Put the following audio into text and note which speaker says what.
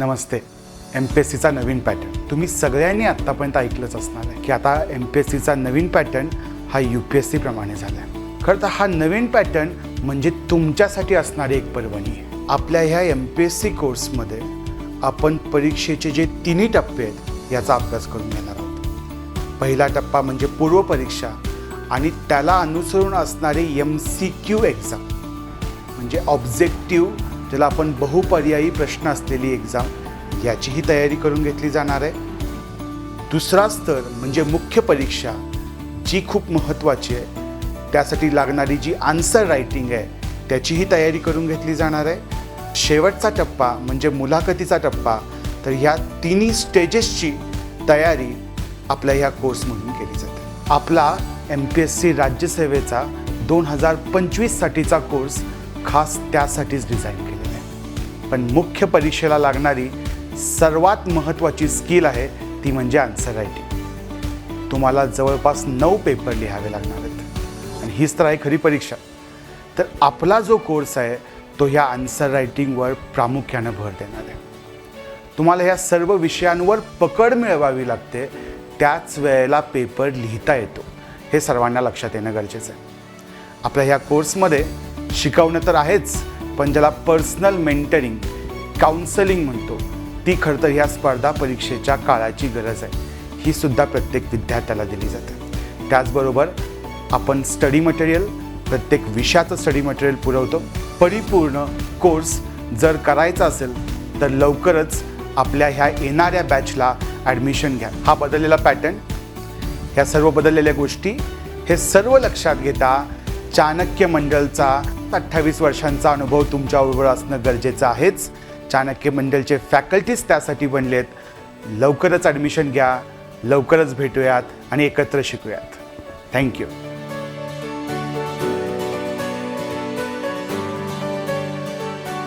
Speaker 1: नमस्ते. M P S सीचा नवीन pattern तुम्ही सगळ्यांनी आत्तापर्यंत ऐकलंच असणार आहे की आता एम पी एस सीचा नवीन पॅटर्न हा यू पी एस सीप्रमाणे झाला आहे खरं तर हा नवीन पॅटर्न म्हणजे तुमच्यासाठी असणारी एक पर्वणी. आहे आपल्या ह्या एम पी एस सी कोर्समध्ये आपण परीक्षेचे जे तिन्ही टप्पे आहेत याचा अभ्यास करून घेणार आहोत. पहिला टप्पा म्हणजे पूर्वपरीक्षा आणि त्याला अनुसरून असणारी एम सी क्यू एक्झाम म्हणजे ऑब्जेक्टिव्ह ज्याला आपण बहुपर्यायी प्रश्न असलेली एक्झाम याचीही तयारी करून घेतली जाणार आहे. दुसरा स्तर म्हणजे मुख्य परीक्षा जी खूप महत्त्वाची आहे. त्यासाठी लागणारी जी आन्सर रायटिंग आहे त्याचीही तयारी करून घेतली जाणार आहे. शेवटचा टप्पा म्हणजे मुलाखतीचा टप्पा तर ह्या तिन्ही स्टेजेसची तयारी आपल्या ह्या कोर्समधून केली जाते. आपला एम पी एस सी राज्यसेवेचा दोन हजार पंचवीससाठीचा कोर्स खास त्यासाठीच डिझाईन पण मुख्य परीक्षेला लागणारी सर्वात महत्त्वाची स्किल आहे ती म्हणजे आन्सर रायटिंग. तुम्हाला जवळपास नऊ पेपर लिहावे लागणार आहेत. आणि हीच तर आहे खरी परीक्षा. तर आपला जो कोर्स आहे तो ह्या आन्सर रायटिंगवर प्रामुख्यानं भर देणार आहे. तुम्हाला ह्या सर्व विषयांवर पकड मिळवावी लागते त्याच वेळेला पेपर लिहिता येतो. हे सर्वांना लक्षात येणं गरजेचं आहे. आपल्या ह्या कोर्समध्ये शिकवणं तर आहेच आपण ज्याला पर्सनल मेंटरिंग काउन्सलिंग म्हणतो. ती खरं तर ह्या स्पर्धा परीक्षेच्या काळाची गरज आहे. ही सुद्धा प्रत्येक विद्यार्थ्याला दिली जाते. त्याचबरोबर आपण स्टडी मटेरियल प्रत्येक विषयाचं स्टडी मटेरियल पुरवतो. परिपूर्ण कोर्स जर करायचा असेल तर लवकरच आपल्या ह्या येणाऱ्या बॅचला ॲडमिशन घ्या. हा बदललेला पॅटर्न ह्या सर्व बदललेल्या गोष्टी हे सर्व लक्षात घेता चाणक्य मंडलचा अठ्ठावीस वर्षांचा अनुभव तुमच्याबरोबर असणं गरजेचं आहेच. चाणक्य मंडलचे फॅकल्टीज त्यासाठी बनलेत. लवकरच ॲडमिशन घ्या लवकरच भेटूयात आणि एकत्र शिकूयात. थँक्यू